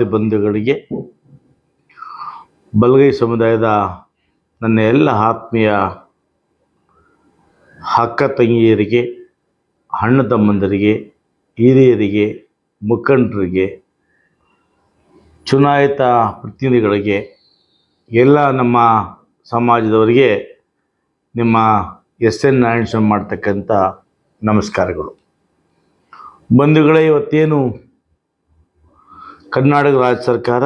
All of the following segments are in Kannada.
ಬಂಧುಗಳಿಗೆ, ಬಲಗೈ ಸಮುದಾಯದ ನನ್ನ ಎಲ್ಲ ಆತ್ಮೀಯ ಅಕ್ಕ ತಂಗಿಯರಿಗೆ, ಅಣ್ಣ ತಮ್ಮಂದರಿಗೆ, ಹಿರಿಯರಿಗೆ, ಮುಖಂಡರಿಗೆ, ಚುನಾಯಿತ ಪ್ರತಿನಿಧಿಗಳಿಗೆ, ಎಲ್ಲ ನಮ್ಮ ಸಮಾಜದವರಿಗೆ ನಿಮ್ಮ ಎಸ್ ಎನ್ ನಾರಾಯಣ ಸ್ವಾಮಿ ಮಾಡ್ತಕ್ಕಂಥ ನಮಸ್ಕಾರಗಳು. ಬಂಧುಗಳೇ, ಇವತ್ತೇನು ಕರ್ನಾಟಕ ರಾಜ್ಯ ಸರ್ಕಾರ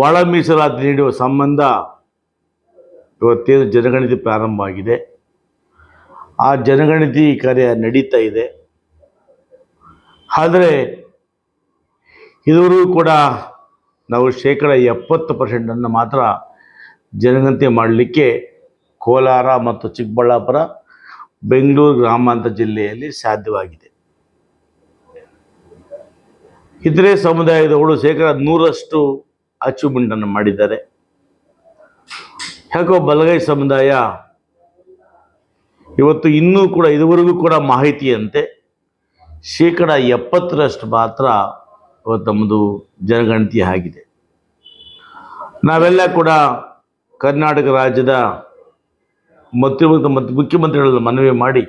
ಒಳ ಮೀಸಲಾತಿ ನೀಡುವ ಸಂಬಂಧ ಇವತ್ತೇನು ಜನಗಣತಿ ಪ್ರಾರಂಭ ಆಗಿದೆ. ಆ ಜನಗಣತಿ ಕಾರ್ಯ ನಡೀತಾ ಇದೆ. ಆದರೆ ಇದುವರೆಗೂ ಕೂಡ ನಾವು ಶೇಕಡ ಎಪ್ಪತ್ತು ಪರ್ಸೆಂಟನ್ನು ಮಾತ್ರ ಜನಗಣತಿ ಮಾಡಲಿಕ್ಕೆ ಕೋಲಾರ ಮತ್ತು ಚಿಕ್ಕಬಳ್ಳಾಪುರ, ಬೆಂಗಳೂರು ಗ್ರಾಮಾಂತರ ಜಿಲ್ಲೆಯಲ್ಲಿ ಸಾಧ್ಯವಾಗಿದೆ. ಇತರೆ ಸಮುದಾಯದವರು ಶೇಕಡ ನೂರಷ್ಟು ಅಚೀವ್ಮೆಂಟನ್ನು ಮಾಡಿದ್ದಾರೆ. ಯಾಕೋ ಬಲಗೈ ಸಮುದಾಯ ಇವತ್ತು ಇನ್ನೂ ಕೂಡ ಇದುವರೆಗೂ ಕೂಡ ಮಾಹಿತಿಯಂತೆ ಶೇಕಡ ಎಪ್ಪತ್ತರಷ್ಟು ಮಾತ್ರ ತಮ್ಮದು ಜನಗಣತಿ ಆಗಿದೆ. ನಾವೆಲ್ಲ ಕೂಡ ಕರ್ನಾಟಕ ರಾಜ್ಯದ ಮುಖ್ಯಮಂತ್ರಿ ಮತ್ತು ಮುಖ್ಯಮಂತ್ರಿಗಳನ್ನು ಮನವಿ ಮಾಡಿ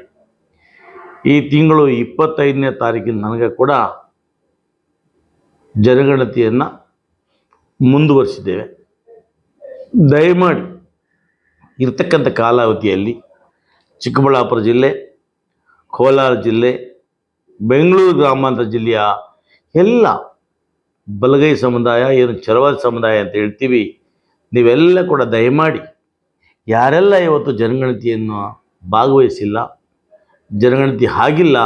ಈ ತಿಂಗಳು ಇಪ್ಪತ್ತೈದನೇ ತಾರೀಕಿನ ನನಗೆ ಕೂಡ ಜನಗಣತಿಯನ್ನು ಮುಂದುವರಿಸಿದ್ದೇವೆ. ದಯಮಾಡಿ ಇರ್ತಕ್ಕಂಥ ಕಾಲಾವಧಿಯಲ್ಲಿ ಚಿಕ್ಕಬಳ್ಳಾಪುರ ಜಿಲ್ಲೆ, ಕೋಲಾರ ಜಿಲ್ಲೆ, ಬೆಂಗಳೂರು ಗ್ರಾಮಾಂತರ ಜಿಲ್ಲೆಯ ಎಲ್ಲ ಬಲಗೈ ಸಮುದಾಯ, ಏನು ಚರವಾದ ಸಮುದಾಯ ಅಂತ ಹೇಳ್ತೀವಿ, ನೀವೆಲ್ಲ ಕೂಡ ದಯಮಾಡಿ ಯಾರೆಲ್ಲ ಇವತ್ತು ಜನಗಣತಿಯನ್ನು ಭಾಗವಹಿಸಿಲ್ಲ, ಜನಗಣತಿ ಆಗಿಲ್ಲ,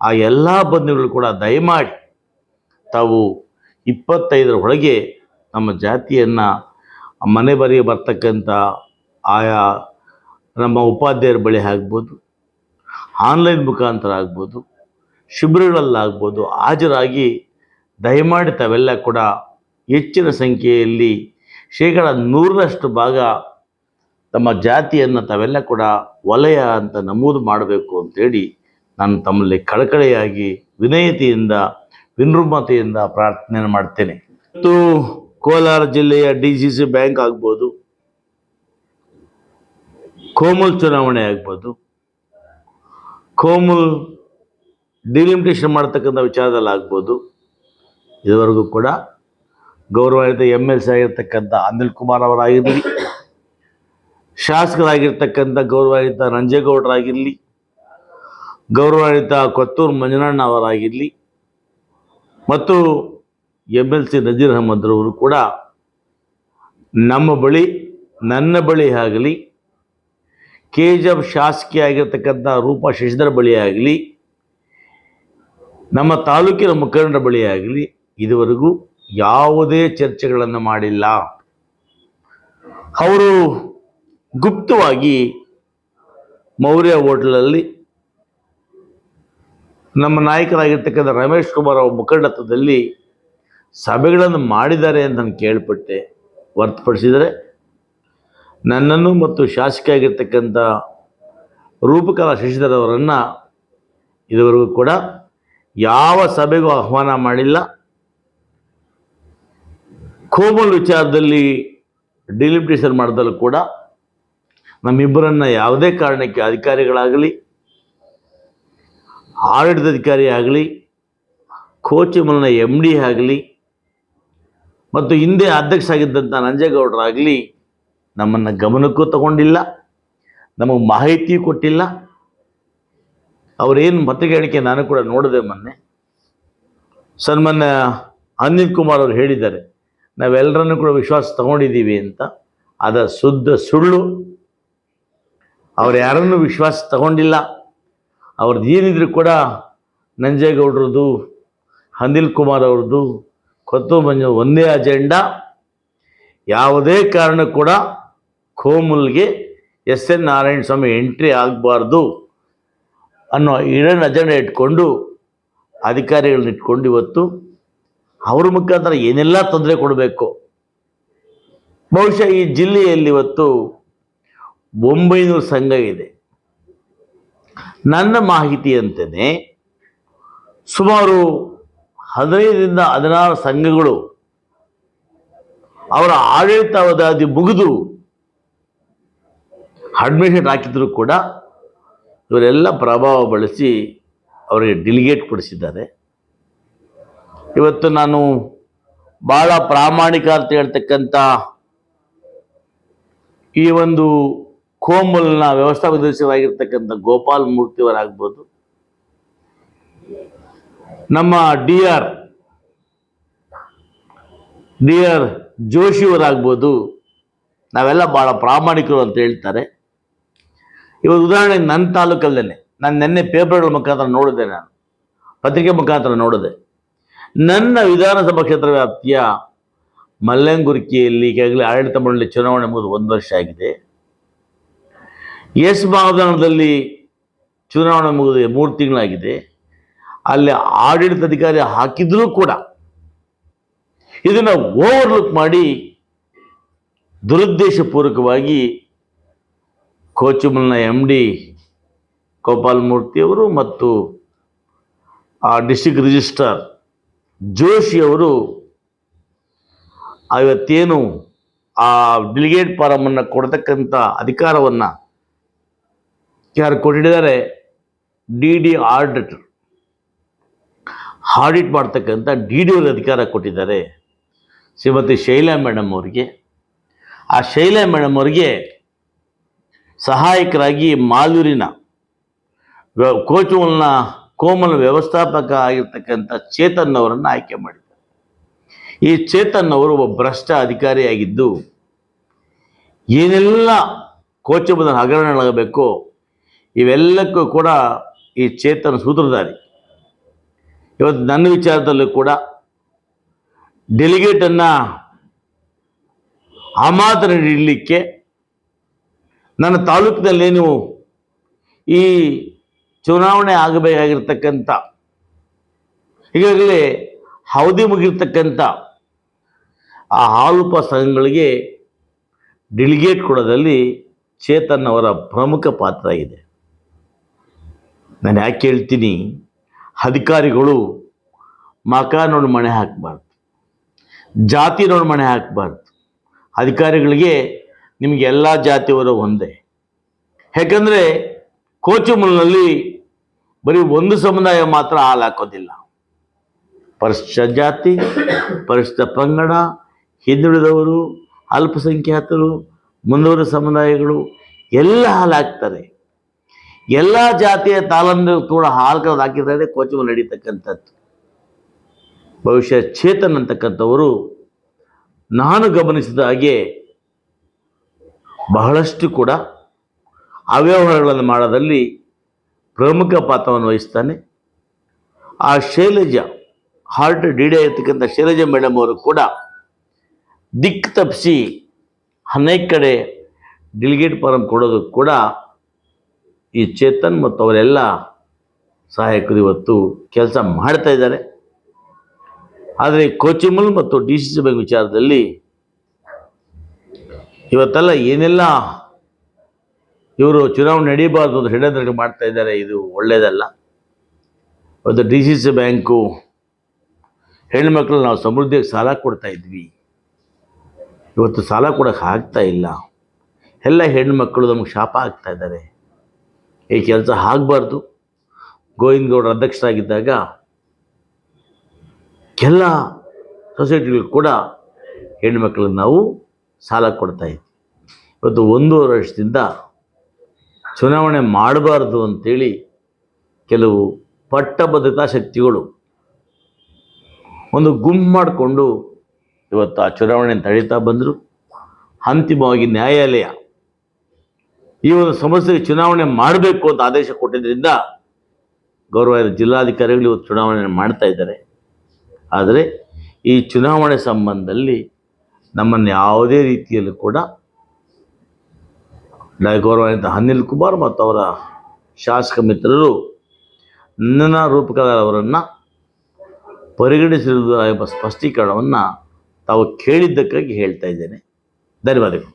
ಆ ಎಲ್ಲ ಬಂಧುಗಳು ಕೂಡ ದಯಮಾಡಿ ತಾವು ಇಪ್ಪತ್ತೈದರ ಒಳಗೆ ನಮ್ಮ ಜಾತಿಯನ್ನು ಮನೆ ಬರೆಯ ಬರ್ತಕ್ಕಂಥ ಆಯಾ ನಮ್ಮ ಉಪಾಧ್ಯಾಯರ ಬಳಿ ಆಗ್ಬೋದು ಆನ್ಲೈನ್ ಮುಖಾಂತರ ಆಗ್ಬೋದು, ಶಿಬಿರಗಳಲ್ಲಾಗ್ಬೋದು, ಹಾಜರಾಗಿ ದಯಮಾಡಿ ತಾವೆಲ್ಲ ಕೂಡ ಹೆಚ್ಚಿನ ಸಂಖ್ಯೆಯಲ್ಲಿ ಶೇಕಡ ನೂರರಷ್ಟು ಭಾಗ ತಮ್ಮ ಜಾತಿಯನ್ನು ತಾವೆಲ್ಲ ಕೂಡ ವಲಯ ಅಂತ ನಮೂದು ಮಾಡಬೇಕು ಅಂತೇಳಿ ನಾನು ತಮ್ಮಲ್ಲಿ ಕಳಕಳಿಯಾಗಿ ವಿನಯತೆಯಿಂದ ವಿನೃಮತೆಯಿಂದ ಪ್ರಾರ್ಥನೆ ಮಾಡ್ತೇನೆ. ಮತ್ತು ಕೋಲಾರ ಜಿಲ್ಲೆಯ ಡಿ ಸಿ ಸಿ ಬ್ಯಾಂಕ್ ಆಗ್ಬೋದು, ಕೋಮಲ್ ಚುನಾವಣೆ ಆಗ್ಬೋದು, ಕೋಮಲ್ ಡಿಲಿಮಿಟೇಷನ್ ಮಾಡ್ತಕ್ಕಂಥ ವಿಚಾರದಲ್ಲಿ ಆಗ್ಬೋದು. ಇದುವರೆಗೂ ಕೂಡ ಗೌರವಾನ್ವಿತ ಎಂ ಎಲ್ ಸಿ ಆಗಿರ್ತಕ್ಕಂಥ ಅನಿಲ್ ಕುಮಾರ್ ಅವರಾಗಿರಲಿ, ಶಾಸಕರಾಗಿರ್ತಕ್ಕಂಥ ಗೌರವಾನ್ವಿತ ನಂಜೇಗೌಡರಾಗಿರಲಿ ಗೌರವಾನ್ವಿತ ಕೊತ್ತೂರು ಮಂಜನಣ್ಣ ಅವರಾಗಿರಲಿ ಮತ್ತು ಎಂ ಎಲ್ ಸಿ ನಜೀರ್ ಅಹಮದ್ರವರು ಕೂಡ ನಮ್ಮ ಬಳಿ, ನನ್ನ ಬಳಿ ಆಗಲಿ ಕೆ ಜಿ ಎಫ್ ಶಾಸಕಿ ಆಗಿರ್ತಕ್ಕಂಥ ರೂಪಾ ಶಶಿಧರ ಬಳಿ ಆಗಲಿ, ನಮ್ಮ ತಾಲೂಕಿನ ಮುಖಂಡರ ಬಳಿ ಆಗಲಿ, ಇದುವರೆಗೂ ಯಾವುದೇ ಚರ್ಚೆಗಳನ್ನು ಮಾಡಿಲ್ಲ. ಅವರು ಗುಪ್ತವಾಗಿ ಮೌರ್ಯ ಹೋಟ್ಲಲ್ಲಿ ನಮ್ಮ ನಾಯಕರಾಗಿರ್ತಕ್ಕಂಥ ರಮೇಶ್ ಕುಮಾರ್ ಅವರ ಮುಖಂಡತ್ವದಲ್ಲಿ ಸಭೆಗಳನ್ನು ಮಾಡಿದ್ದಾರೆ ಅಂತ ನಾನು ಕೇಳ್ಪಟ್ಟೆ. ಹೊರತುಪಡಿಸಿದರೆ ನನ್ನನ್ನು ಮತ್ತು ಶಾಸಕಿಯಾಗಿರ್ತಕ್ಕಂಥ ರೂಪಕಲಾ ಶಶಿಧರ್ ಅವರನ್ನು ಇದುವರೆಗೂ ಕೂಡ ಯಾವ ಸಭೆಗೂ ಆಹ್ವಾನ ಮಾಡಿಲ್ಲ. ಕೋಮಲ್ ವಿಚಾರದಲ್ಲಿ ಡಿಲಿಮಿಟೇಷನ್ ಮಾಡಿದಲ್ಲೂ ಕೂಡ ನಮ್ಮಿಬ್ಬರನ್ನು ಯಾವುದೇ ಕಾರಣಕ್ಕೆ ಅಧಿಕಾರಿಗಳಾಗಲಿ ಆಡಳಿತಾಧಿಕಾರಿ ಆಗಲಿ ಕೋಚಿಮಲ್ನ ಎಂ ಡಿ ಆಗಲಿ, ಮತ್ತು ಹಿಂದೆ ಅಧ್ಯಕ್ಷ ಆಗಿದ್ದಂಥ ನಂಜೇಗೌಡರಾಗಲಿ ನಮ್ಮನ್ನು ಗಮನಕ್ಕೂ ತಗೊಂಡಿಲ್ಲ, ನಮಗೆ ಮಾಹಿತಿ ಕೊಟ್ಟಿಲ್ಲ. ಅವರೇನು ಮತಗಾಣಿಕೆ ನಾನು ಕೂಡ ನೋಡಿದೆ ಮೊನ್ನೆ. ಸನ್ಮಾನ್ಯ ಅನಿಲ್ ಕುಮಾರ್ ಅವರು ಹೇಳಿದ್ದಾರೆ ನಾವೆಲ್ಲರನ್ನೂ ಕೂಡ ವಿಶ್ವಾಸ ತಗೊಂಡಿದ್ದೀವಿ ಅಂತ. ಅದ ಶುದ್ಧ ಸುಳ್ಳು, ಅವ್ರು ಯಾರನ್ನೂ ವಿಶ್ವಾಸ ತಗೊಂಡಿಲ್ಲ. ಅವ್ರದ್ದು ಏನಿದ್ರು ಕೂಡ ನಂಜೇಗೌಡ್ರದ್ದು ಅನಿಲ್ ಕುಮಾರ್ ಅವ್ರದ್ದು ಕೊತ್ತು ಮಂಜು ಒಂದೇ ಅಜೆಂಡಾ. ಯಾವುದೇ ಕಾರಣ ಕೂಡ ಕೋಮುಲ್ಗೆ S N Narayana Swamy entry ಆಗಬಾರ್ದು ಅನ್ನೋ ಇಡನ್ ಅಜೆಂಡಾ ಇಟ್ಕೊಂಡು, ಅಧಿಕಾರಿಗಳನ್ನ ಇಟ್ಕೊಂಡು ಇವತ್ತು ಅವ್ರ ಮುಖಾಂತರ ಏನೆಲ್ಲ ತೊಂದರೆ ಕೊಡಬೇಕು. ಬಹುಶಃ ಈ ಜಿಲ್ಲೆಯಲ್ಲಿ ಇವತ್ತು ಒಂಬೈನೂರು ಸಂಘ ಇದೆ. ನನ್ನ ಮಾಹಿತಿಯಂತೆಯೇ ಸುಮಾರು ಹದಿನೈದರಿಂದ ಹದಿನಾರು ಸಂಘಗಳು ಅವರ ಆಡಳಿತಾವಧಿ ಮುಗಿದು ಅಡ್ಮಿಷನ್ ಹಾಕಿದ್ರು ಕೂಡ ಇವರೆಲ್ಲ ಪ್ರಭಾವ ಬಳಸಿ ಅವರಿಗೆ ಡಿಲಿಗೇಟ್ ಕೊಡಿಸಿದ್ದಾರೆ. ಇವತ್ತು ನಾನು ಬಹಳ ಪ್ರಾಮಾಣಿಕ ಅಂತ ಹೇಳ್ತಕ್ಕಂಥ ಈ ಒಂದು ಕೋಮಲ್ನ ವ್ಯವಸ್ಥಾಪಕ ಗೋಪಾಲ್ ಮೂರ್ತಿಯವರಾಗ್ಬೋದು. ನಮ್ಮ ಡಿ ಆರ್ ಡಿ ಆರ್ ಜೋಶಿಯವರಾಗ್ಬೋದು. ನಾವೆಲ್ಲ ಭಾಳ ಪ್ರಾಮಾಣಿಕರು ಅಂತ ಹೇಳ್ತಾರೆ. ಇವತ್ತು ಉದಾಹರಣೆಗೆ ನನ್ನ ತಾಲೂಕಲ್ಲೇ ನಾನು ನಿನ್ನೆ ಪೇಪರ್ಗಳ ಮುಖಾಂತರ ನೋಡಿದೆ ನಾನು, ಪತ್ರಿಕೆ ಮುಖಾಂತರ ನೋಡಿದೆ. ನನ್ನ ವಿಧಾನಸಭಾ ಕ್ಷೇತ್ರ ವ್ಯಾಪ್ತಿಯ ಮಲ್ಲಂಗುರ್ಕಿಯಲ್ಲಿ ಈಗಾಗಲೇ ಆಡಳಿತ ಮಂಡಳಿ ಚುನಾವಣೆ ಮುಗಿದು ಒಂದು ವರ್ಷ ಆಗಿದೆ. ಎಸ್ ಮಾವಧಾನದಲ್ಲಿ ಚುನಾವಣೆ ಮುಗಿದ ಮೂರು ತಿಂಗಳಾಗಿದೆ. ಅಲ್ಲಿ ಆಡಳಿತಾಧಿಕಾರಿ ಹಾಕಿದ್ರೂ ಕೂಡ ಇದನ್ನು ಓವರ್ಲುಕ್ ಮಾಡಿ ದುರುದ್ದೇಶಪೂರ್ವಕವಾಗಿ ಕೋಚುಮಲ್ನ ಎಂ ಡಿ ಗೋಪಾಲ್ ಮೂರ್ತಿಯವರು ಮತ್ತು ಆ ಡಿಸ್ಟಿಕ್ ರಿಜಿಸ್ಟ್ರಾರ್ ಜೋಶಿಯವರು ಇವತ್ತೇನು ಆ ಡಿಲಿಗೇಟ್ ಫಾರಮನ್ನು ಕೊಡತಕ್ಕಂಥ ಅಧಿಕಾರವನ್ನು ಯಾರು ಕೊಟ್ಟಿದ್ದಾರೆ? ಡಿ ಡಿ ಆಡಿಟರ್ ಆಡಿಟ್ ಮಾಡ್ತಕ್ಕಂಥ ಡಿ ಡಿ ಅವ್ರಿಗೆ ಅಧಿಕಾರ ಕೊಟ್ಟಿದ್ದಾರೆ ಶ್ರೀಮತಿ ಶೈಲಾ ಮೇಡಮ್ ಅವರಿಗೆ. ಆ ಶೈಲಾ ಮೇಡಮ್ ಅವರಿಗೆ ಸಹಾಯಕರಾಗಿ ಮಾಲೂರಿನ ಕೋಚುಮಲ್ನ ಕೋಮಲ್ ವ್ಯವಸ್ಥಾಪಕ ಆಗಿರ್ತಕ್ಕಂಥ ಚೇತನ್ ಅವರನ್ನು ಆಯ್ಕೆ ಮಾಡಿದ್ದಾರೆ. ಈ ಚೇತನ್ ಅವರು ಒಬ್ಬ ಭ್ರಷ್ಟ ಅಧಿಕಾರಿಯಾಗಿದ್ದು ಏನೆಲ್ಲ ಕೋಚುಮದ ಹಗರಣಗಳಾಗಬೇಕೋ ಇವೆಲ್ಲಕ್ಕೂ ಕೂಡ ಈ ಚೇತನ ಸೂತ್ರಧಾರಿ. ಇವತ್ತು ನನ್ನ ವಿಚಾರದಲ್ಲೂ ಕೂಡ ಡೆಲಿಗೇಟನ್ನು ಅಮಾತರ ನೀಡಲಿಕ್ಕೆ ನನ್ನ ತಾಲೂಕಿನಲ್ಲೇನು ಈ ಚುನಾವಣೆ ಆಗಬೇಕಾಗಿರ್ತಕ್ಕಂಥ, ಈಗಾಗಲೇ ಅವಧಿ ಮುಗಿರ್ತಕ್ಕಂಥ ಆ ಹಾಲುಪ ಸಂಘಗಳಿಗೆ ಡೆಲಿಗೇಟ್ ಕೊಡೋದಲ್ಲಿ ಚೇತನ್ ಅವರ ಪ್ರಮುಖ ಪಾತ್ರ ಇದೆ ನಾನು ಯಾಕೆ ಹೇಳ್ತೀನಿ ಅಧಿಕಾರಿಗಳು ಮಕ ನೋಡಿ ಮಣೆ ಹಾಕಬಾರ್ದು. ಜಾತಿ ನೋಡಿ ಮಣೆ ಹಾಕಬಾರ್ದು. ಅಧಿಕಾರಿಗಳಿಗೆ ನಿಮಗೆ ಎಲ್ಲ ಜಾತಿಯವರು ಒಂದೇ. ಯಾಕಂದರೆ ಕೋಚುಮಲ್ನಲ್ಲಿ ಬರೀ ಒಂದು ಸಮುದಾಯ ಮಾತ್ರ ಹಾಲು ಹಾಕೋದಿಲ್ಲ. ಪರಿಶಿಷ್ಟ ಜಾತಿ ಪರಿಶಿಷ್ಟ ಪಂಗಡ, ಹಿಂದುಳಿದವರು, ಅಲ್ಪಸಂಖ್ಯಾತರು ಮುಂದುವರಿದ ಸಮುದಾಯಗಳು ಎಲ್ಲ ಹಾಲು ಹಾಕ್ತಾರೆ. ಎಲ್ಲ ಜಾತಿಯ ತಾಲಂದು ಕೂಡ ಹಾಲು ಕರೆದು ಹಾಕಿದ್ದಾರೆ ಕೋಚುಮಲ್ ನಡೀತಕ್ಕಂಥದ್ದು. ಬಹುಶಃ ಚೇತನ್ ಅಂತಕ್ಕಂಥವರು ನಾನು ಗಮನಿಸಿದ ಹಾಗೆ ಬಹಳಷ್ಟು ಕೂಡ ಅವ್ಯವಹಾರಗಳನ್ನು ಮಾಡೋದಲ್ಲಿ ಪ್ರಮುಖ ಪಾತ್ರವನ್ನು ವಹಿಸ್ತಾನೆ. ಆ ಶೈಲಜ ಹಾರ್ಟ್ ಡಿಡೆ ಇರ್ತಕ್ಕಂಥ ಶೈಲಜ ಮೇಡಮ್ ಅವರು ಕೂಡ ದಿಕ್ಕು ತಪ್ಪಿಸಿ ಅನೇಕ ಕಡೆ ಡಿಲಿಗೇಟ್ ಫಾರಂ ಕೊಡೋದು ಕೂಡ ಈ ಚೇತನ್ ಮತ್ತು ಅವರೆಲ್ಲ ಸಹಾಯಕರು ಇವತ್ತು ಕೆಲಸ ಮಾಡ್ತಾ ಇದ್ದಾರೆ. ಆದರೆ ಕೋಚಿಮಲ್ ಮತ್ತು ಡಿ ಸಿ ಸಿ ಬ್ಯಾಂಕ್ ವಿಚಾರದಲ್ಲಿ ಇವತ್ತೆಲ್ಲ ಏನೆಲ್ಲ ಇವರು ಚುನಾವಣೆ ನಡೀಬಾರ್ದು ಅಂತ ಷಡ್ಯಂತ್ರ ಮಾಡ್ತಾ ಇದ್ದಾರೆ, ಇದು ಒಳ್ಳೆಯದಲ್ಲ ಇವತ್ತು ಡಿ ಸಿ ಸಿ ಬ್ಯಾಂಕು ಹೆಣ್ಮಕ್ಳು ನಾವು ಸಮೃದ್ಧಿಗೆ ಸಾಲ ಕೊಡ್ತಾ ಇದ್ವಿ. ಇವತ್ತು ಸಾಲ ಕೊಡೋಕ್ಕೆ ಆಗ್ತಾ ಇಲ್ಲ. ಎಲ್ಲ ಹೆಣ್ಮಕ್ಳು ನಮಗೆ ಶಾಪ ಆಗ್ತಾ ಇದ್ದಾರೆ. ಈ ಕೆಲಸ ಆಗಬಾರ್ದು. ಗೋವಿಂದ ಗೌಡರ ಅಧ್ಯಕ್ಷರಾಗಿದ್ದಾಗ ಎಲ್ಲ ಸೊಸೈಟಿಗಳು ಕೂಡ ಹೆಣ್ಮಕ್ಳಿಗೆ ನಾವು ಸಾಲ ಕೊಡ್ತಾ ಇದ್ವಿ. ಇವತ್ತು ಒಂದೂವರೆ ವರ್ಷದಿಂದ ಚುನಾವಣೆ ಮಾಡಬಾರ್ದು ಅಂತೇಳಿ ಕೆಲವು ಪಟ್ಟಭದ್ರತಾ ಶಕ್ತಿಗಳು ಒಂದು ಗುಂಪು ಮಾಡಿಕೊಂಡು ಇವತ್ತು ಆ ಚುನಾವಣೆ ತಡೀತಾ ಬಂದರು. ಅಂತಿಮವಾಗಿ ನ್ಯಾಯಾಲಯ ಈ ಒಂದು ಸಮಸ್ಯೆಗೆ ಚುನಾವಣೆ ಮಾಡಬೇಕು ಅಂತ ಆದೇಶ ಕೊಟ್ಟಿದ್ದರಿಂದ ಗೌರವ ಜಿಲ್ಲಾಧಿಕಾರಿಗಳು ಇವತ್ತು ಚುನಾವಣೆ ಮಾಡ್ತಾ ಇದ್ದಾರೆ. ಆದರೆ ಈ ಚುನಾವಣೆ ಸಂಬಂಧದಲ್ಲಿ ನಮ್ಮನ್ನು ಯಾವುದೇ ರೀತಿಯಲ್ಲೂ ಕೂಡ ಗೌರವಾನ್ವಿತ ಅನಿಲ್ ಕುಮಾರ್ ಮತ್ತು ಅವರ ಶಾಸಕ ಮಿತ್ರರು ನನ್ನ ರೂಪಕದವರನ್ನು ಪರಿಗಣಿಸಿರುವುದರ ಪರಿಗಣಿಸಿರುವುದು ಎಂಬ ಸ್ಪಷ್ಟೀಕರಣವನ್ನು ತಾವು ಕೇಳಿದ್ದಕ್ಕಾಗಿ ಹೇಳ್ತಾ ಇದ್ದೇನೆ. ಧನ್ಯವಾದಗಳು.